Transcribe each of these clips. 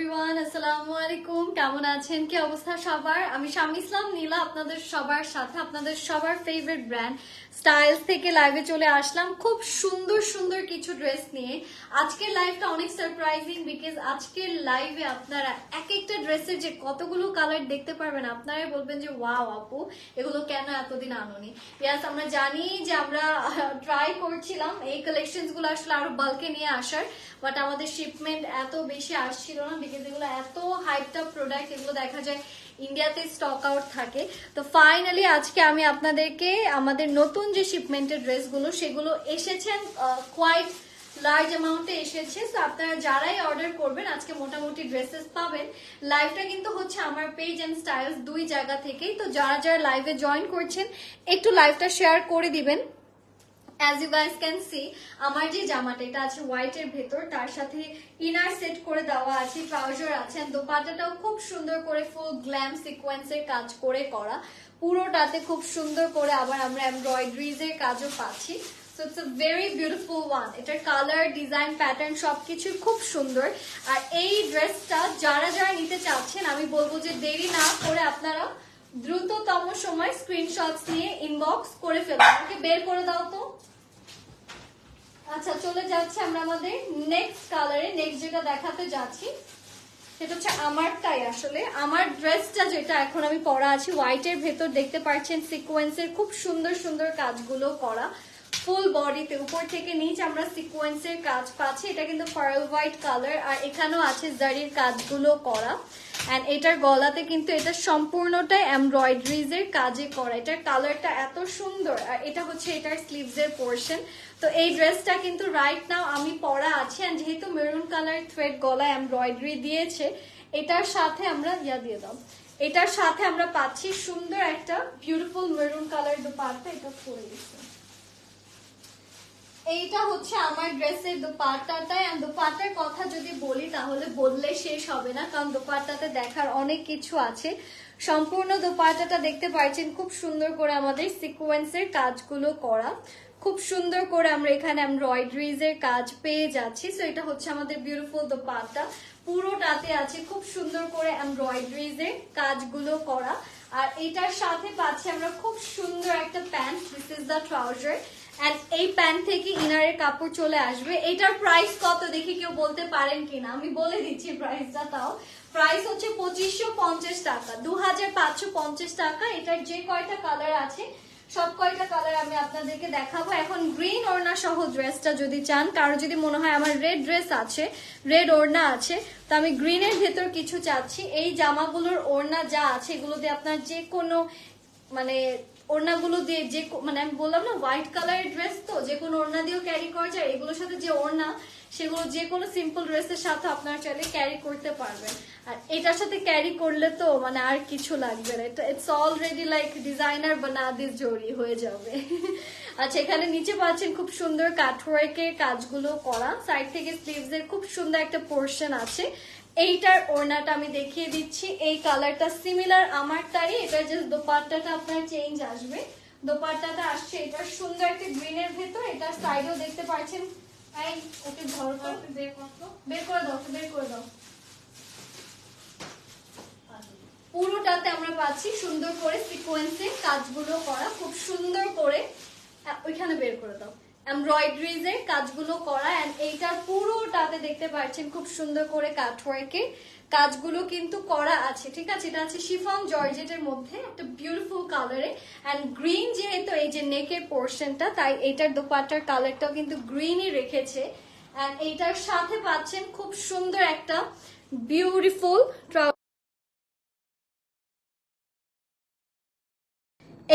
Everyone আসসালামু আলাইকুম। কেমন আছেন? কি অবস্থা সবার? আমি শাম ইসলাম, নীলা আপনাদের সবার সাথে, আপনাদের সবার ফেভারিট ব্র্যান্ড স্টাইলস থেকে লাইভে চলে আসলাম। খুব সুন্দর সুন্দর কিছু ড্রেস নিয়ে। আজকের লাইভটা অনেক সারপ্রাইজিং বিকজ আজকের লাইভে আপনারা এক একটা ড্রেসের যে কতগুলো কালার দেখতে পারবেন, আপনারাই বলবেন যে ওয়াও আপু, এগুলো কেন এতদিন আনোনি? ইয়াস আমরা জানি যে আমরা ট্রাই করছিলাম। এই কালেকশনসগুলো আসলে আরও বাল্কে নিয়ে আসার বাট আমাদের শিপমেন্ট এত বেশি আসছিল না বিকজ এগুলো এত হাইপটা প্রোডাক্ট এগুলো দেখা যায় ইন্ডিয়াতে স্টক আউট থাকে। তো ফাইনালি আজকে আমি আপনাদেরকে আমাদের নতুন যে শিপমেন্টের ড্রেসগুলো সেগুলো এসেছেন কোয়াইট লার্জ অ্যামাউন্টে এসেছে। তো আপনারা যারাই অর্ডার করবেন, আজকে মোটামুটি ড্রেসেস পাবেন। লাইভটা কিন্তু হচ্ছে আমার পেজ এন্ড স্টাইলস দুই জায়গা থেকেই। তো যারা যারা লাইভে জয়েন করছেন, একটু লাইভটা শেয়ার করে দিবেন। As you guys can see আমার যে জামাটা, এটা আছে হোয়াইট এর ভেতর, তার সাথে ইনার সেট করে দেওয়া আছে ট্রাউজার আছে, and দোপাট্টাটাও খুব সুন্দর করে ফুল গ্ল্যাম সিকোয়েন্সের কাজ করে করা। পুরোটাতে খুব সুন্দর করে আবার আমরা এমব্রয়ডারিজ এর কাজও পাচ্ছি। So it's very beautiful one এটার কালার ডিজাইন প্যাটার্ন সবকিছু খুব সুন্দর। আর এই ড্রেসটা যারা যারা নিতে চাচ্ছেন, আমি বলব যে দেরি না করে আপনারা দ্রুততম সময় স্ক্রিনশটস নিয়ে ইনবক্স করে ফেলুন। ওকে বের করে দাও তো। আচ্ছা চলে যাচ্ছে আমরা আমাদের নেক্সট কালারে নেক্সট যেটা দেখাতে যাচ্ছি, সেটা হচ্ছে আমারটাই আসলে। আমার ড্রেসটা যেটা এখন আমি পরা আছি হোয়াইটের ভেতর দেখতে পাচ্ছেন সিকোয়েন্সের খুব সুন্দর সুন্দর কাজগুলো করা। ফুল বডিতে উপর থেকে নিচ আমরা সিকোয়েন্সের কাজ পাচ্ছি। এটা কিন্তু পার্ল হোয়াইট কালার আর এখানেও আছে জারির কাজগুলো করা। অ্যান্ড এটার গলাতে কিন্তু এটা সম্পূর্ণটাই এমব্রয়ডারিজ এর কাজে করা। এটার কালারটা এত সুন্দর, আর এটা হচ্ছে এটার স্লিভস এর পোর্শন তো এই ড্রেসটা কিন্তু রাইট নাও আমি পরা আছি অ্যান্ড যেহেতু মেরুন কালার থ্রেড গলা এমব্রয়ডারি দিয়েছে, এটার সাথে আমরা, ইয়া দিয়ে দাও। এটার সাথে আমরা পাচ্ছি সুন্দর একটা বিউটিফুল মেরুন কালার দুপাট্টা, এটা পরে গেছে এইটা হচ্ছে আমার ড্রেসের দোপাট্টাটা এন্ড দোপাট্টার কথা যদি বলি, তাহলে বললে শেষ হবে না, কারণ দোপাট্টাতে দেখার অনেক কিছু আছে। সম্পূর্ণ দোপাট্টাটা দেখতে পাচ্ছেন খুব সুন্দর করে আমাদের সিকোয়েন্সের কাজগুলো করা। খুব সুন্দর করে আমরা এখানে এমব্রয়ডারিজ এর কাজ পেয়ে যাচ্ছি। সো এটা হচ্ছে আমাদের বিউটিফুল দোপাট্টা। পুরোটাতে আছে খুব সুন্দর করে এমব্রয়ডারিজ এর কাজগুলো করা। আর এটার সাথে পাচ্ছি আমরা খুব সুন্দর একটা pant. This is the trouser and এই প্যান্ট থেকে ইনারের কাপড় চলে আসবে। এটার প্রাইস কত দেখি কেউ বলতে পারেন কিনা? আমি বলে দিচ্ছি প্রাইসটা তাও। প্রাইস হচ্ছে পঁচিশশো পঞ্চাশ টাকা। দু হাজার পাঁচশো পঞ্চাশ টাকা। এটার যে কয়টা কালার আছে, সব কয়টা কালার আমি আপনাদেরকে দেখাবো। এখন গ্রিন ওড়না সহ ড্রেসটা যদি চান, কারও যদি মনে হয় আমার রেড ড্রেস আছে রেড ওড়না আছে, তো আমি গ্রিনের ভেতর কিছু চাচ্ছি। এই জামাগুলোর ওড়না যা আছে এগুলো দিয়ে আপনার যে কোনো মানে ওড়নাগুলো দিয়ে যে মানে আমি বললাম না হোয়াইট কালারের ড্রেস তো, যে কোনো ওড়না দিয়েও ক্যারি করা যায়। এগুলোর সাথে যে ওড়না, সেগুলো যে কোনো সিম্পল ড্রেসের সাথে আপনারা চাইলে ক্যারি করতে পারবেন। আর এটার সাথে ক্যারি করলে তো মানে আর কিছু লাগবে না। এটা ইটস অলরেডি লাইক ডিজাইনার বানাদিস জড়ি হয়ে যাবে। আচ্ছা এখানে নিচে পাচ্ছেন খুব সুন্দর কাঠওয়ার্কের কাজগুলো করা। সাইড থেকে স্লিভস এর খুব সুন্দর একটা পোর্শন আছে। এইটার ওড়নাটা আমি দেখিয়ে দিচ্ছি। এই কালারটা সিমিলার আমারটারই এটা জাস্ট দোপাট্টাটা আপনার চেঞ্জ আসবে। দোপাট্টাটা আসছে এটা সুন্দর একটা গ্রিনের ভেতর। এটা সাইডেও দেখতে পাচ্ছেন। এই ওকে ধরো বের করো বের করে দাও বের করে দাও। পুরোটাতে আমরা পাচ্ছি সুন্দর করে সিকোয়েন্সে কাজগুলো করা খুব সুন্দর করে। ওইখানে বের করে দাও। এমব্রয়ডারিজ এর কাজগুলো করা এন্ড এইটার পুরোটাতে দেখতে পাচ্ছেন খুব সুন্দর করে কাঠওয়ার্কে কাজগুলো কিন্তু করা আছে, ঠিক আছে? এটা আছে শিফন জর্জেটের মধ্যে, একটা বিউটিফুল কালারে এন্ড গ্রিন যেহেতু, এই যে নেকের পোর্শনটা তাই এইটার দোপাট্টার কালারটাও কিন্তু গ্রিনই রেখেছে এন্ড এইটার সাথে পাচ্ছেন খুব সুন্দর একটা বিউটিফুল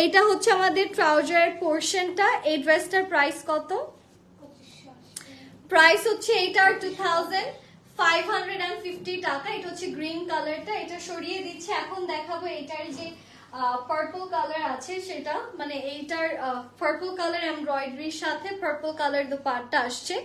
এইটা হচ্ছে আমাদের ট্রাউজারের পোর্শনটা। এই ড্রেসটার প্রাইস কত? প্রাইস হচ্ছে এইটার two thousand five hundred fifty টাকা। এটা হচ্ছে গ্রিন কালারটা। এটা সরিয়ে দিচ্ছে। এখন দেখাবো এটার যে পার্পল কালার আছে সেটা। মানে এইটার পার্পল কালার এমব্রয়ডারির সাথে পার্পল কালার দুপাটটা আসছে।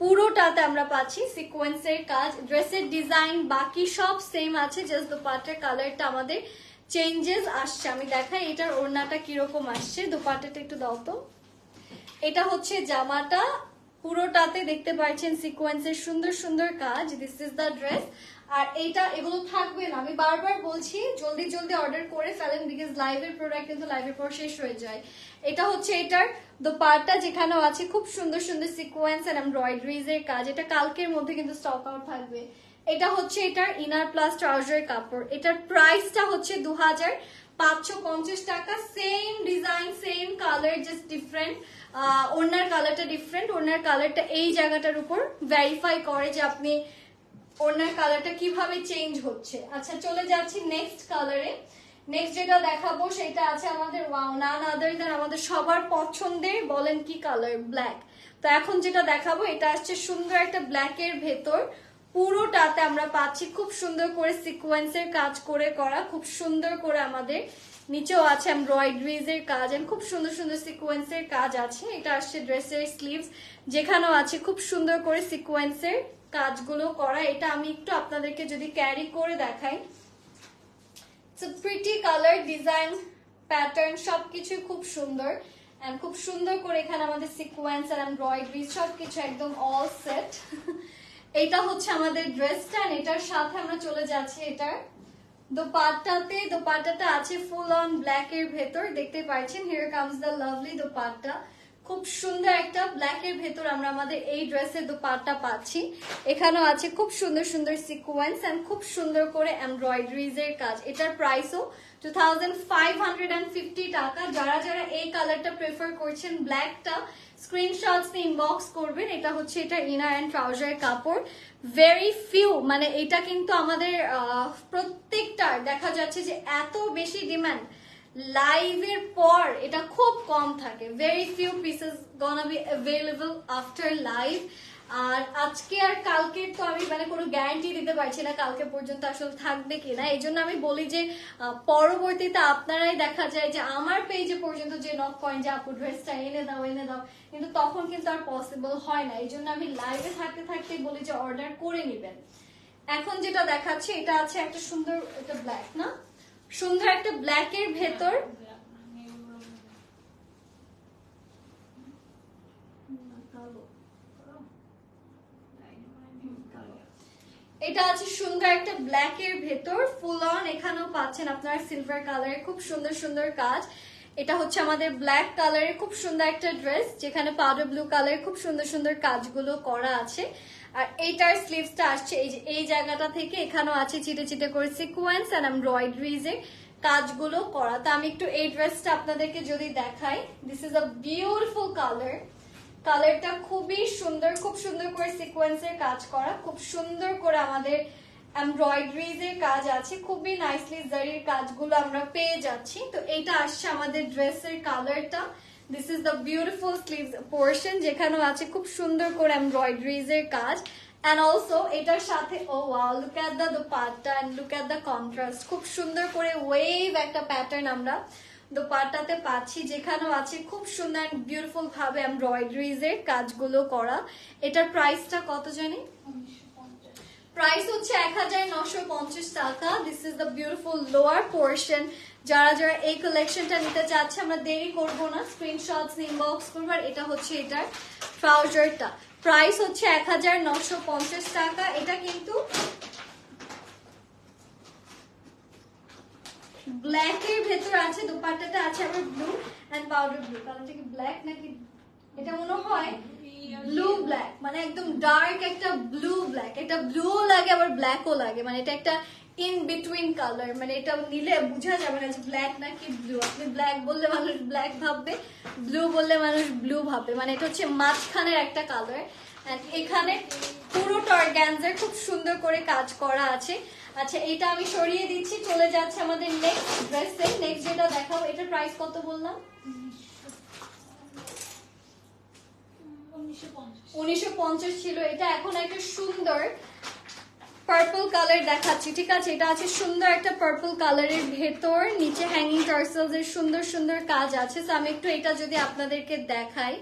পুরোটাতে আমরা পাচ্ছি সিকোয়েন্সের কাজ। ড্রেসের ডিজাইন বাকি সব সেম আছে। জাস্ট দুপাট্টার কালারটা আমাদের চেঞ্জেস আসছে। আমি দেখাই, এটার ওড়নাটা কীরকম আসছে। দুপাট্টাটা একটু দাও তো। এটা হচ্ছে জামাটা। পুরোটাতে দেখতে পাচ্ছেন সিকোয়েন্সের সুন্দর সুন্দর কাজ। দিস ইজ দ্য ড্রেস আর এইটা এগুলো থাকবে না। আমি বারবার বলছি, জলদি জলদি অর্ডার করে ফেলেন বিকজ লাইভের প্রোডাক্ট কিন্তু লাইভের পর শেষ হয়ে যায়। এটা হচ্ছে এটার দোপাট্টা যেখানেও আছে। খুব সুন্দর সুন্দর সিকোয়েন্স এন্ড এমব্রয়ডারিজ এর কাজ। এটা কালকের মধ্যে কিন্তু স্টক আউট থাকবে। এটা হচ্ছে এটার ইনার প্লাস ট্রাউজার কাপড়। এটার প্রাইসটা হচ্ছে দু হাজার পাঁচশো পঞ্চাশ টাকা। Same design same colour just different ওনার কালারটা ডিফারেন্ট ওনার কালারটা এই জায়গাটার উপর ভেরিফাই করে যে আপনি ওনার কালারটা কীভাবে চেঞ্জ হচ্ছে। আচ্ছা চলে যাচ্ছি নেক্সট কালারে নেক্সট যেটা দেখাবো, সেটা আছে আমাদের ওয়াও নান আদার দেন আমাদের সবার পছন্দের, বলেন কি কালার ব্ল্যাক তো এখন যেটা দেখাবো, এটা আসছে সুন্দর একটা ব্ল্যাকের ভেতর পুরোটাতে আমরা পাচ্ছি খুব সুন্দর করে সিকোয়েন্সের কাজ করে করা, খুব সুন্দর করে আমাদের নিচেও আছে এমব্রয়ডারিজ এর কাজ and খুব সুন্দর সুন্দর সিকোয়েন্সের কাজ আছে। এটা আসছে ড্রেসের স্লিভস যেখানেও আছে খুব সুন্দর করে সিকোয়েন্সের কাজগুলো করা। এটা আমি একটু আপনাদেরকে যদি ক্যারি করে দেখাই। প্রিটি কালার ডিজাইন প্যাটার্ন সবকিছু খুব সুন্দর এন্ড খুব সুন্দর করে এখানে আমাদের সিকোয়েন্স আর এমব্রয়ডারি সবকিছু একদম অল সেট এটা হচ্ছে আমাদের ড্রেসটা এটার সাথে আমরা চলে যাচ্ছি এটার। দোপাট্টাতে দোপাট্টাটা আছে ফুল অন ব্ল্যাক এর ভেতর, দেখতে পাচ্ছেন? Here comes the lovely dupatta. খুব সুন্দর একটা ব্ল্যাক এর ভেতর আমরা আমাদের এই ড্রেসের দোপাট্টা পাচ্ছি। এখানেও আছে খুব সুন্দর সুন্দর সিকোয়েন্স এন্ড খুব সুন্দর করে এমব্রয়ডারিজ এর কাজ। এটার প্রাইসও টু টাকা। যারা যারা এই কালারটা প্রেফার করছেন ব্ল্যাকটা স্ক্রিনশটস ইনবক্স করবেন। এটা হচ্ছে এটা ইনার অ্যান্ড কাপড়। ভেরি ফিউ মানে এটা কিন্তু আমাদের প্রত্যেকটার দেখা যাচ্ছে যে এত বেশি ডিমান্ড লাইভের পর এটা খুব কম থাকে। Very few pieces gonna available after live আর আজকে আর কালকে তো আমি মানে কোনো গ্যারান্টি দিতে পারছি না কালকে পর্যন্ত আসলে থাকবে কিনা। এই জন্য আমি বলি যে পরবর্তীতে আপনারাই দেখা যায় যে আমার পেজে পর্যন্ত যে নক করেন যে আপু ড্রেসটা এনে দাও এনে দাও, কিন্তু তখন কিন্তু আর পসিবল হয় না। এই জন্য আমি লাইভে থাকতে থাকতে বলি যে অর্ডার করে নেবেন। এখন যেটা দেখাচ্ছে, এটা আছে একটা সুন্দর এটা ব্ল্যাক না? সুন্দর একটা ব্ল্যাক এর ভেতর এটা আছে সুন্দর একটা ব্ল্যাক এর ভেতর ফুল অন এখানেও পাচ্ছেন আপনারা সিলভার কালারের খুব সুন্দর সুন্দর কাজ। এটা হচ্ছে আমাদের ব্ল্যাক কালারের খুব সুন্দর একটা ড্রেস যেখানে পাউডার ব্লু কালারের খুব সুন্দর সুন্দর কাজগুলো করা আছে। আর এইটার স্লিভসটা আসছে, এই এই জায়গাটা থেকে এখানেও আছে চিটে চিটে করে সিকোয়েন্স আর এমব্রয়ডারিজ এর কাজগুলো করা। তো আমি একটু এই ড্রেসটা আপনাদেরকে যদি দেখাই this is a beautiful colour কালারটা খুবই সুন্দর, খুব সুন্দর করে সিকোয়েন্সের কাজ করা, খুব সুন্দর করে আমাদের এমব্রয়ডারিজ এর কাজ আছে, খুবই নাইসলি জারির কাজগুলো আমরা পেয়ে যাচ্ছি। তো এইটা আসছে আমাদের ড্রেসের কালারটা। This is the beautiful sleeves portion যেখানেও আছে খুব সুন্দর করে এমব্রয়ডারিজ এর কাজ। অ্যান্ড অলসো এটার সাথে ও wow look at the dupatta and look at the contrast খুব সুন্দর করে ওয়েভ একটা প্যাটার্ন আমরা দোপাট্টাতে পাচ্ছি, যেখানেও আছে খুব সুন্দর বিউটিফুল ভাবে এমব্রয়ডারিজ এর কাজগুলো করা। এটার প্রাইসটা কত জানি? প্রাইস হচ্ছে এক টাকা। This is the beautiful lower portion যারা যারা এই কালেকশনটা নিতে চাচ্ছে, আমরা দেরি করব না। স্ক্রিনশটস ইনবক্স করব, আর এটা হচ্ছে এটার ট্রাউজারটা প্রাইস হচ্ছে এক টাকা। এটা কিন্তু ব্ল্যাক এর ভেতর আছে দোপাট্টাটা আছে আবার ব্লু এন্ড পাউডার ব্লু কালারটা কি ব্ল্যাক নাকি? এটা মনে হয় ব্লু ব্ল্যাক মানে একদম ডার্ক একটা ব্লু ব্ল্যাক এটা ব্লু লাগে, আবার ব্ল্যাকও লাগে। মানে এটা একটা ইন বিটুইন কালার মানে এটা নিলে বোঝা যাবে না যে ব্ল্যাক নাকি ব্লু আপনি ব্ল্যাক বললে মানুষ ব্ল্যাক ভাববে ব্লু বললে মানুষ ব্লু ভাববে। মানে এটা হচ্ছে মাঝখানের একটা কালার এখানে পুরো টর্গ্যান্সের খুব সুন্দর করে কাজ করা আছে। আচ্ছা এটা আমি সরিয়ে দিচ্ছি চলে যাচ্ছে আমাদের নেক্সট ড্রেসে নেক্সট যেটা দেখাও এটার প্রাইস কত বললাম? উনিশশো পঞ্চাশ। ছিল। এটা এখন একটা সুন্দর পার্পল কালার দেখাচ্ছি ঠিক আছে? এটা আছে সুন্দর একটা পার্পল কালারের ভেতর নিচে হ্যাঙ্গিং টার্সেলস এর সুন্দর সুন্দর কাজ আছে। তো আমি একটু এটা যদি আপনাদেরকে দেখাই।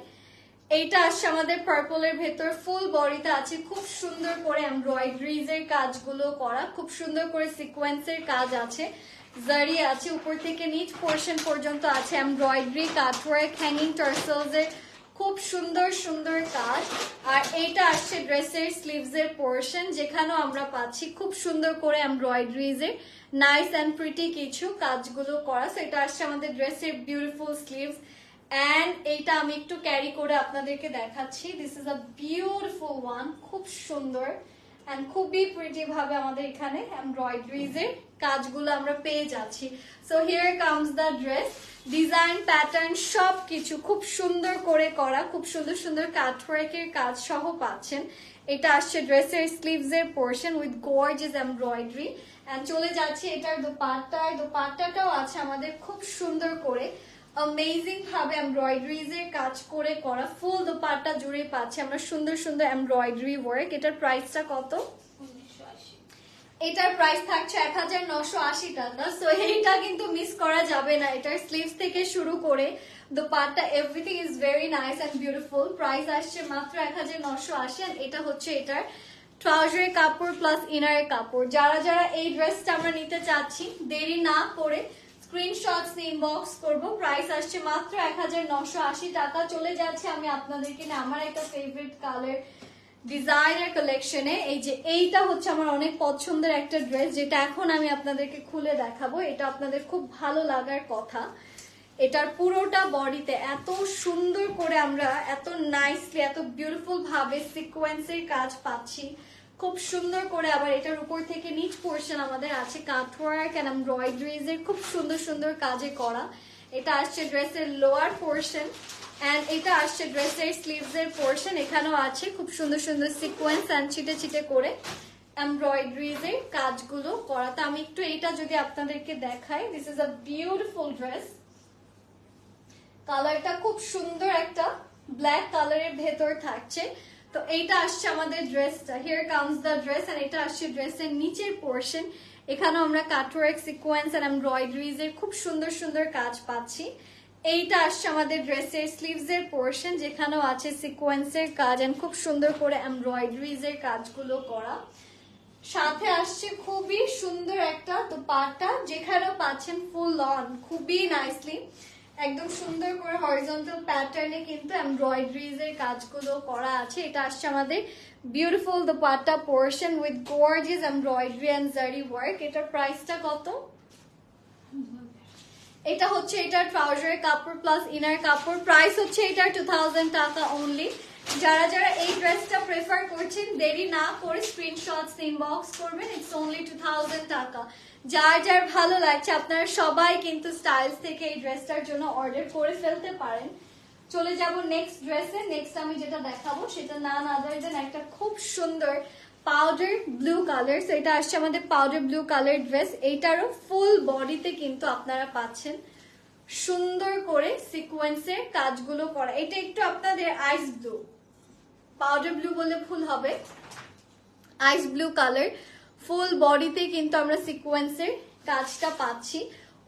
এইটা আসছে আমাদের পার্পলের ভেতর। ফুল বডিতে আছে। খুব সুন্দর করে এমব্রয়ডারিজ এর কাজগুলো করা। খুব সুন্দর করে সিকোয়েন্সের কাজ আছে। জারি আছে। উপর থেকে নিচ পোর্শন পর্যন্ত আছে এমব্রয়ডারি কাটওয়ার্ক হ্যাঙ্গিং টার্সেলস এর খুব সুন্দর সুন্দর কাজ। আর এইটা আসছে ড্রেসের স্লিভস এর পোর্শন যেখানেও আমরা পাচ্ছি খুব সুন্দর করে এমব্রয়ডারিজ এর। নাইস অ্যান্ড প্রিটি কিছু কাজগুলো করা। So, এটা আসছে আমাদের ড্রেসের বিউটিফুল স্লিভস অ্যান্ড এইটা আমি একটু ক্যারি করে আপনাদেরকে দেখাচ্ছি। This is a beautiful one খুব সুন্দর অ্যান্ড খুবই প্রিটি ভাবে আমাদের এখানে এমব্রয়ডারিজ এর কাজগুলো আমরা পেয়ে যাচ্ছি। So here comes the dress design pattern সব কিছু খুব সুন্দর করে করা, খুব সুন্দর সুন্দর কাটওয়ার্কের কাজ সহ পাচ্ছেন। এটা আসছে ড্রেসের স্লিভস এর portion with gorgeous embroidery and চলে যাচ্ছে এটার দোপাট্টা দোপাট্টাটাও আছে আমাদের খুব সুন্দর করে। অ্যামেজিং ভাবে এমব্রয়ডারিজ এর কাজ করে করা ফুল দোপাট্টা জুড়ে পাচ্ছে আমরা সুন্দর সুন্দর এমব্রয়ডারি ওয়ার্ক এটার প্রাইসটা কত? এটার প্রাইস থাকছে এক হাজার নশো আশি টাকা। সো এইটা কিন্তু মিস করা যাবে না। এটার স্লিভস থেকে শুরু করে dupatta everything is very nice and beautiful price আসছে মাত্র এক হাজার নশো আশি and এটা হচ্ছে এটার ট্রাউজারের কাপড় প্লাস ইনারের কাপড়। যারা যারা এই ড্রেসটা আমরা নিতে চাচ্ছি দেরি না করে স্ক্রিনশটস ইনবক্স করব। প্রাইস আসছে মাত্র এক টাকা। চলে যাচ্ছে আমি আপনাদেরকে নিয়ে আমার একটা ফেভারিট কালার ডিজাইনার কালেকশনে এই যে এইটা হচ্ছে আমার অনেক পছন্দের একটা ড্রেস যেটা এখন আমি আপনাদেরকে খুলে দেখাবো। এটা আপনাদের খুব ভালো লাগার কথা। এটার পুরোটা বডিতে এত সুন্দর করে আমরা, এত নাইসলি এত বিউটিফুল ভাবে সিকোয়েন্সের কাজ পাচ্ছি। খুব সুন্দর করে আবার এটার উপর থেকে নিচ পোর্শন আমাদের আছে কাটওয়ার্ক অ্যান্ড এমব্রয়ডারিজ এর খুব সুন্দর সুন্দর কাজে করা। এটা আসছে ড্রেসের লোয়ার পোর্শন অ্যান্ড এটা আসছে ড্রেসের স্লিভস এর পোর্শন এখানেও আছে খুব সুন্দর সুন্দর সিকোয়েন্স অ্যান্ড ছিটে ছিটে করে এমব্রয়ডারিজ এর কাজগুলো করা। তো আমি একটু এইটা যদি আপনাদেরকে দেখাই this is a beautiful dress কালারটা খুব সুন্দর একটা ব্ল্যাক কালারের ভেতর থাকছে। তো এইটা আসছে আমাদের ড্রেসটা here comes the dress and এটা আসছে ড্রেসের নিচের পোর্শন এখানে আমরা কাটওয়ার্ক সিকোয়েন্স এন্ড এমব্রয়ডারিজ এর খুব সুন্দর সুন্দর কাজ পাচ্ছি। এইটা আসছে আমাদের ড্রেসের স্লিভস এর পোর্শন যেখানেও আছে সিকোয়েন্সের কাজ এন্ড খুব সুন্দর করে এমব্রয়ডারিজ এর কাজগুলো করা। সাথে আসছে খুবই সুন্দর একটা দোপাট্টা, যেখানেও পাচ্ছেন ফুল লন খুবই নাইসলি একদম সুন্দর করে হরিজন্টাল প্যাটার্নে কিন্তু এমব্রয়ডারিজ এর কাজগুলো করা আছে। এটা আসছে আমাদের beautiful dupatta portion with gorgeous embroidery and zari work এটার প্রাইসটা কত? এটা হচ্ছে এটার ট্রাউজারের কাপড় প্লাস ইনার কাপড়। প্রাইস হচ্ছে এটার টু থাউজেন্ড টাকা অনলি যারা যারা এই ড্রেসটা প্রেফার করছেন, দেরি না করে স্ক্রিনশটস ইনবক্স করবেন। ইটস অনলি টু থাউজেন্ড টাকা। যার যার ভালো লাগছে, আপনারা সবাই কিন্তু স্টাইলস থেকে এই ড্রেসটার জন্য অর্ডার করে ফেলতে পারেন। চলে যাব নেক্সট ড্রেসে নেক্সট আমি যেটা দেখাবো, সেটা না আদার দেন একটা খুব সুন্দর পাউডার ব্লু কালার তো এটা আসছে আমাদের পাউডার ব্লু কালার ড্রেস এইটারও ফুল বডিতে কিন্তু আপনারা পাচ্ছেন সুন্দর করে সিকোয়েন্সের কাজগুলো করা। এটা একটু আপনাদের আইস ব্লু পাউডার ব্লু বলে ভুল হবে। আইস ব্লু কালার ফুল বডিতে কিন্তু আমরা সিকোয়েন্সের কাজটা পাচ্ছি।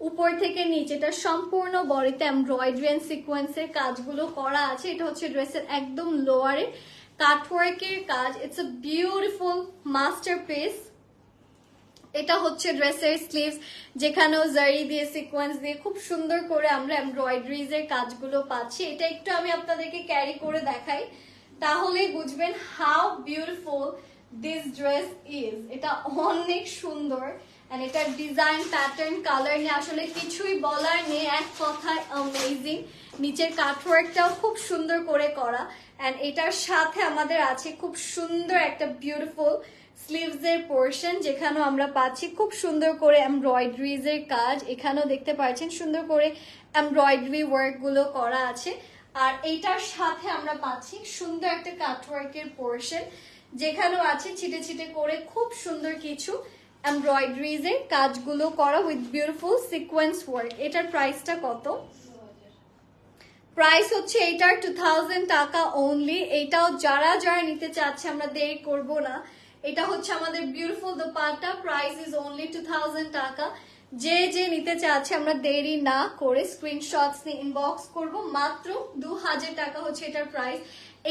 উপর থেকে নিচেটা সম্পূর্ণ বডিতে এমব্রয়ডারি এন্ড সিকোয়েন্সের কাজগুলো করা আছে। এটা হচ্ছে ড্রেসের একদম লোয়ারে কাঠওয়ার্কের কাজ it's a beautiful masterpiece এটা হচ্ছে ড্রেসের স্লিভস যেখানেও জারি দিয়ে সিকোয়েন্স দিয়ে খুব সুন্দর করে আমরা এমব্রয়ডারিজ এর কাজগুলো পাচ্ছি। এটা একটু আমি আপনাদেরকে ক্যারি করে দেখাই। তাহলে বুঝবেন how beautiful this dress is এটা অনেক সুন্দর এন্ড এটার ডিজাইন প্যাটার্ন কালার নিয়ে আসলে কিছুই বলার নেই, এক কথায় অ্যামেজিং নিচের কাটওয়ার্কটাও খুব সুন্দর করে করা এন্ড এটার সাথে আমাদের আছে খুব সুন্দর একটা বিউটিফুল স্লিভস এর পোর্শন যেখানেও আমরা পাচ্ছি খুব সুন্দর করে এমব্রয়ডারিজ এর কাজ, এখানেও দেখতে পাচ্ছেন সুন্দর করে এমব্রয়ডারি ওয়ার্কগুলো করা আছে, আর এইটার সাথে আমরা পাচ্ছি সুন্দর একটা কাটওয়ার্কের পোর্শন যেখানেও আছে ছিটে ছিটে করে খুব সুন্দর কিছু এমব্রয়ডারিজ এর কাজগুলো করা উইথ বিউটিফুল সিকোয়েন্স ওয়ার্ক এটার প্রাইসটা কত? প্রাইস হচ্ছে এটার টু টাকা অনলি এটাও যারা যারা নিতে চাচ্ছে, আমরা দেরি করব না। এটা হচ্ছে আমাদের beautiful dupatta. Price is only two টাকা। যে যে নিতে চাচ্ছে, আমরা দেরি না করে স্ক্রিনশটস নিয়ে ইনবক্স করব। মাত্র দু হাজার টাকা হচ্ছে এটার প্রাইস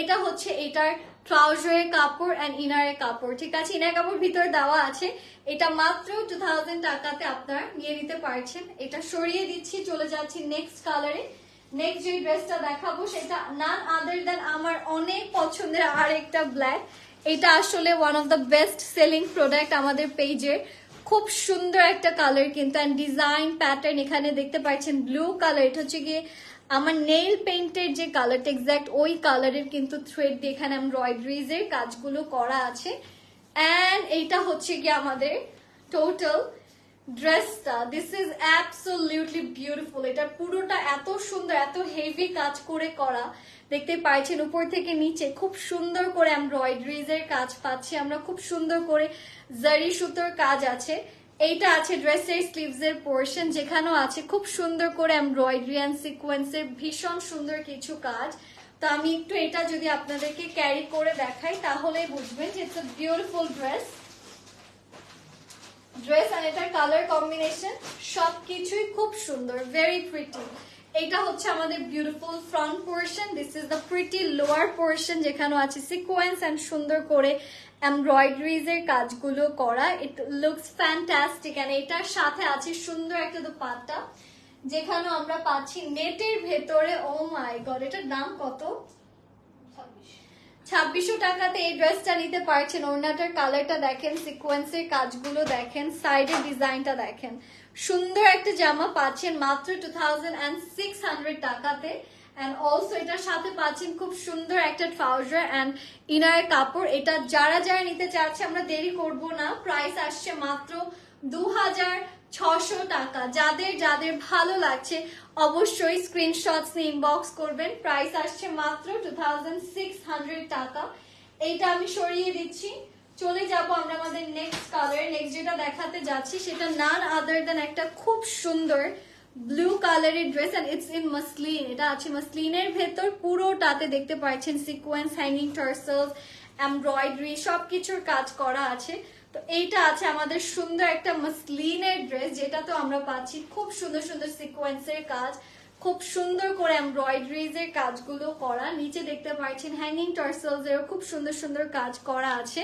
এটা হচ্ছে এটার ট্রাউজারের কাপড় অ্যান্ড ইনারের কাপড়। ঠিক আছে ইনার কাপড় ভিতরে দেওয়া আছে। এটা মাত্র টু থাউজেন্ড টাকাতে আপনারা নিয়ে নিতে পারছেন। এটা সরিয়ে দিচ্ছি, চলে যাচ্ছি নেক্সট কালারে নেক্সট যে ড্রেসটা দেখাবো, সেটা নান আদার দেন আমার অনেক পছন্দের আরেকটা ব্ল্যাক এটা আসলে one of the best selling product আমাদের পেজের খুব সুন্দর একটা কালার কিন্তু অ্যান্ড ডিজাইন প্যাটার্ন এখানে দেখতে পাচ্ছেন ব্লু কালার এটা হচ্ছে গিয়ে আমার নেইল পেইন্টের যে কালারটা এক্সাক্ট ওই কালারের কিন্তু থ্রেড দিয়ে এখানে এমব্রয়ডারিজ এর কাজগুলো করা আছে। অ্যান্ড এইটা হচ্ছে গিয়ে আমাদের টোটাল ড্রেসটা দিস ইজ অ্যাবসোলিউটলি বিউটিফুল এটা পুরোটা এত সুন্দর, এত হেভি কাজ করে করা। দেখতে পাচ্ছেন উপর থেকে নিচে খুব সুন্দর করে এমব্রয়ডারিজ এর কাজ পাচ্ছি আমরা। খুব সুন্দর করে জারি সুতোর কাজ আছে। এইটা আছে ড্রেসের স্লিভস এর পোর্শন যেখানেও আছে খুব সুন্দর করে এমব্রয়ডারি অ্যান্ড সিকোয়েন্সের ভীষণ সুন্দর কিছু কাজ। তো আমি একটু এটা যদি আপনাদেরকে ক্যারি করে দেখাই তাহলেই বুঝবেন যে it's a beautiful dress dress আর এটার কালার কম্বিনেশন সবকিছুই খুব সুন্দর ভেরি প্রিটি এটা হচ্ছে আমাদের beautiful front portion this is the pretty lower portion যেখানে আছে সিকোয়েন্স অ্যান্ড সুন্দর করে এমব্রয়ডারিজ কাজগুলো করা। ইট লুকস ফ্যান্টাস্টিক অ্যান্ড এটার সাথে আছে সুন্দর একটা দোপাট্টা, যেখানে আমরা পাচ্ছি নেটের ভেতরে ও মাই গড এটার দাম কত? ছাব্বিশশো টাকাতে এই ড্রেসটা নিতে পারছেন। ওড়নাটার কালারটা দেখেন সিকোয়েন্সের কাজগুলো দেখেন সাইডের ডিজাইনটা দেখেন। সুন্দর একটা জামা পাচ্ছেন মাত্র two thousand and six hundred টাকাতে। অ্যান্ড অলসো এটার সাথে পাচ্ছেন খুব সুন্দর একটা ট্রাউজার অ্যান্ড ইনার কাপড়। এটা যারা যারা নিতে চাচ্ছে, আমরা দেরি করব না। প্রাইস আসছে মাত্র দু হাজার ছশো টাকা। যাদের যাদের ভালো লাগছে, অবশ্যই স্ক্রিনশটস নিয়ে ইনবক্স করবেন। প্রাইস আসছে মাত্র টু টাকা। এইটা আমি সরিয়ে দিচ্ছি। চলে যাব আমরা আমাদের নেক্সট কালার নেক্সট যেটা দেখাতে যাচ্ছি, সেটা নান আদার দেন একটা খুব সুন্দর ব্লু কালারের dress and it's in muslin এটা আছে মাসলিনের ভেতর, পুরোটাতে দেখতে পাচ্ছেন সিকোয়েন্স হ্যাঙ্গিং টার্সেলস এমব্রয়ডারি সবকিছুর কাজ করা আছে। তো এইটা আছে আমাদের সুন্দর একটা মাসলিনের ড্রেস যেটা তো আমরা পাচ্ছি খুব সুন্দর সুন্দর সিকোয়েন্সের কাজ, খুব সুন্দর করে এমব্রয়ডারিজ এর কাজগুলো করা। নিচে দেখতে পাচ্ছেন হ্যাঙ্গিং টার্সেলস এর খুব সুন্দর সুন্দর কাজ করা আছে।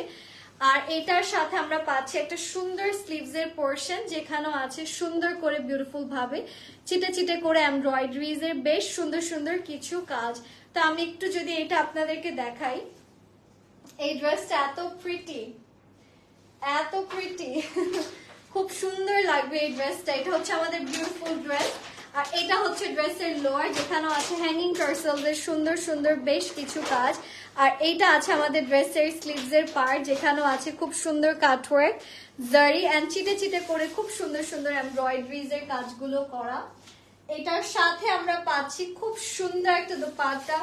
আর এটার সাথে আমরা পাচ্ছি একটা সুন্দর স্লিভস এর পোর্শন যেখানেও আছে সুন্দর করে বিউটিফুল ভাবে চিটে চিটে করে এমব্রয়ডারিজ এর বেশ সুন্দর সুন্দর কিছু কাজ। তো আমি একটু যদি এটা আপনাদেরকে দেখাই। এই ড্রেসটা এত প্রিটি এত প্রিটি খুব সুন্দর লাগবে এই ড্রেসটা এটা হচ্ছে আমাদের বিউটিফুল ড্রেস আর এটা হচ্ছে ড্রেসের লোয়ার, যেখানেও আছে হ্যাঙ্গিং টার্সেলস এর সুন্দর সুন্দর বেশ কিছু কাজ। আর এইটা আছে আমাদের ড্রেসের স্লিভস এর পার্ট যেখানেও আছে খুব সুন্দর কাটওয়ার্ক জারি অ্যান্ড চিটে চিটে করে খুব সুন্দর সুন্দর এমব্রয়ডারিজ এর কাজগুলো করা। এটার সাথে আমরা পাচ্ছি খুব সুন্দর একটা দোপাট্টা,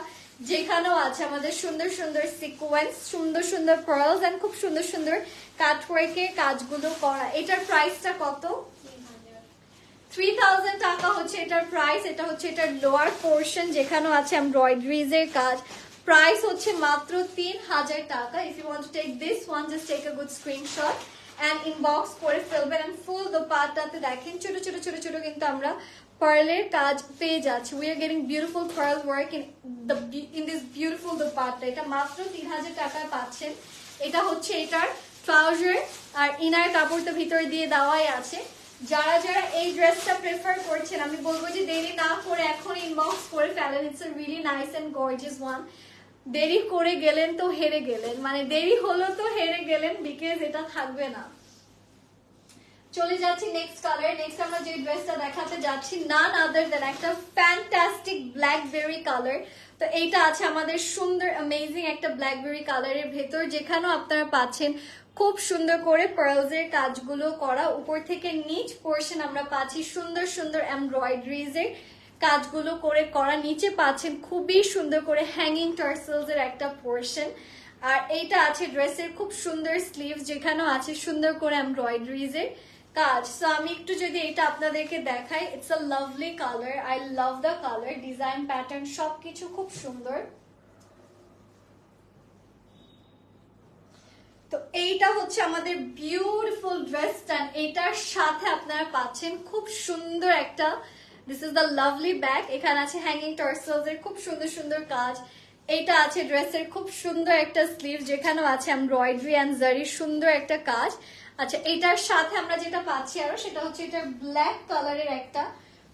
যেখানেও আছে আমাদের সুন্দর সুন্দর সিকোয়েন্স সুন্দর সুন্দর পার্লস এন্ড খুব সুন্দর সুন্দর কাটওয়ার্কের কাজগুলো করা। এটার প্রাইসটা কত? থ্রি থাউজেন্ড টাকা হচ্ছে এটার প্রাইস এটা হচ্ছে এটার লোয়ার পোর্শন যেখানেও আছে এমব্রয়ডারিজ এর কাজ। প্রাইস হচ্ছে মাত্র তিন হাজার টাকা। If you want to take this one just take a good screenshot and inbox করে ফেলবেন অ্যান্ড ফুল দোপাট্টাতে দেখেন ছোট ছোট ছোট ছোট কিন্তু আমরা পার্লের কাজ পেয়ে যাচ্ছি। We are getting beautiful pearl work in the in this beautiful dupatta. এটা মাত্র তিন হাজার টাকায় পাচ্ছেন। এটা হচ্ছে এটার ট্রাউজার আর ইনার কাপড় তো ভিতরে দিয়ে দেওয়াই আছে। যারা যারা এই ড্রেসটা প্রেফার করছেন, আমি বলব যে দেরি না করে এখন ইনবক্স করে ফেলেন। It's a really nice and gorgeous one দেরি করে গেলেন তো হেরে গেলেন। মানে দেরি হলো তো হেরে গেলেন বিকজ এটা থাকবে না। চলে যাচ্ছি নেক্সট কালার নেক্সট আমরা যে ড্রেসটা দেখাতে যাচ্ছি নান আদার দেন একটা ফ্যান্টাস্টিক ব্ল্যাকবেরি কালার তো এইটা আছে আমাদের সুন্দর অ্যামেজিং একটা ব্ল্যাকবেরি কালারের ভেতর, যেখানেও আপনারা পাচ্ছেন খুব সুন্দর করে পার্লস এর কাজগুলো করা। উপর থেকে নিচ পোর্শন আমরা পাচ্ছি সুন্দর সুন্দর এমব্রয়ডারিজ এর কাজগুলো করে করা। নিচে পাচ্ছেন খুবই সুন্দর করে হ্যাঙ্গিং টার্সেলস এর একটা পোর্শন আর এইটা আছে ড্রেসের খুব সুন্দর স্লিভস যেখানেও আছে সুন্দর করে এমব্রয়ডারিজ এর কাজ। সো আমি একটু যদি এটা আপনাদেরকে দেখাই it's a lovely colour I love the colour design pattern সবকিছু খুব সুন্দর। তো এইটা হচ্ছে আমাদের বিউটিফুল ড্রেসটা এটার সাথে আপনারা পাচ্ছেন খুব সুন্দর একটা this is the lovely bag এখানে আছে হ্যাঙ্গিং টার্সেলস এর খুব সুন্দর সুন্দর কাজ, এইটা আছে ড্রেসের খুব সুন্দর একটা স্লিভ যেখানেও আছে এমব্রয়ডারি অ্যান্ড জারি সুন্দর একটা কাজ। আচ্ছা এটার সাথে আমরা যেটা পাচ্ছি আরও, সেটা হচ্ছে এটা ব্ল্যাক কালারের একটা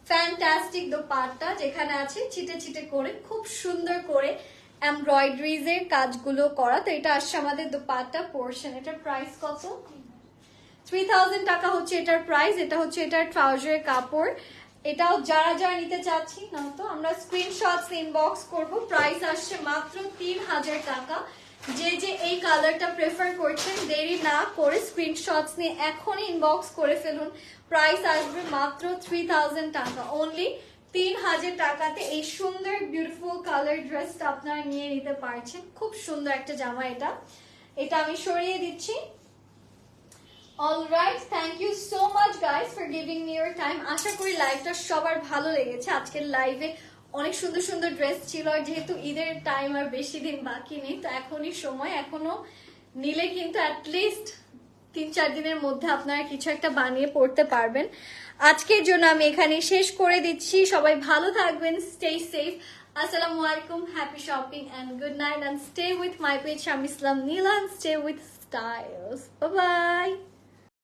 ফ্যান্টাস্টিক দোপাট্টা, যেখানে আছে ছিটে ছিটে করে, খুব সুন্দর করে এমব্রয়ডারিজ এর কাজগুলো করা, তো এটা আসছে আমাদের দোপাট্টা পোর্শন এটার প্রাইস কত? থ্রি থাউজেন্ড টাকা হচ্ছে এটার প্রাইস এটা হচ্ছে এটার ট্রাউজারের কাপড়। এটাও যারা যারা নিতে চাচ্ছি না তো, আমরা স্ক্রিনশটস ইনবক্স করব। প্রাইস আসছে মাত্র তিন হাজার টাকা। যে যে এই কালারটা প্রেফার করছেন, দেরি না করে স্ক্রিনশটস নিয়ে এখনই ইনবক্স করে ফেলুন। প্রাইস আসবে মাত্র থ্রি টাকা। অনলি তিন হাজার টাকাতে এই সুন্দর বিউটিফুল কালার ড্রেসটা আপনারা নিয়ে নিতে পারছেন। খুব সুন্দর একটা জামা এটা। এটা আমি সরিয়ে দিচ্ছি। Alright thank you so much guys for giving me your time আশা করি লাইভটা সবার ভালো লেগেছে। আজকের লাইভে অনেক সুন্দর সুন্দর ড্রেস ছিল। আর যেহেতু ঈদের টাইম আর বেশি দিন বাকি নেই, তো এখনই সময় এখনও নিলে কিন্তু অ্যাটলিস্ট তিন চার দিনের মধ্যে আপনারা কিছু একটা বানিয়ে পড়তে পারবেন। আজকের জন্য আমি এখানে শেষ করে দিচ্ছি। সবাই ভালো থাকবেন স্টে সেফ আসসালামু আলাইকুম happy shopping and good night and stay with my page Sham Islam Neel and stay with styles bye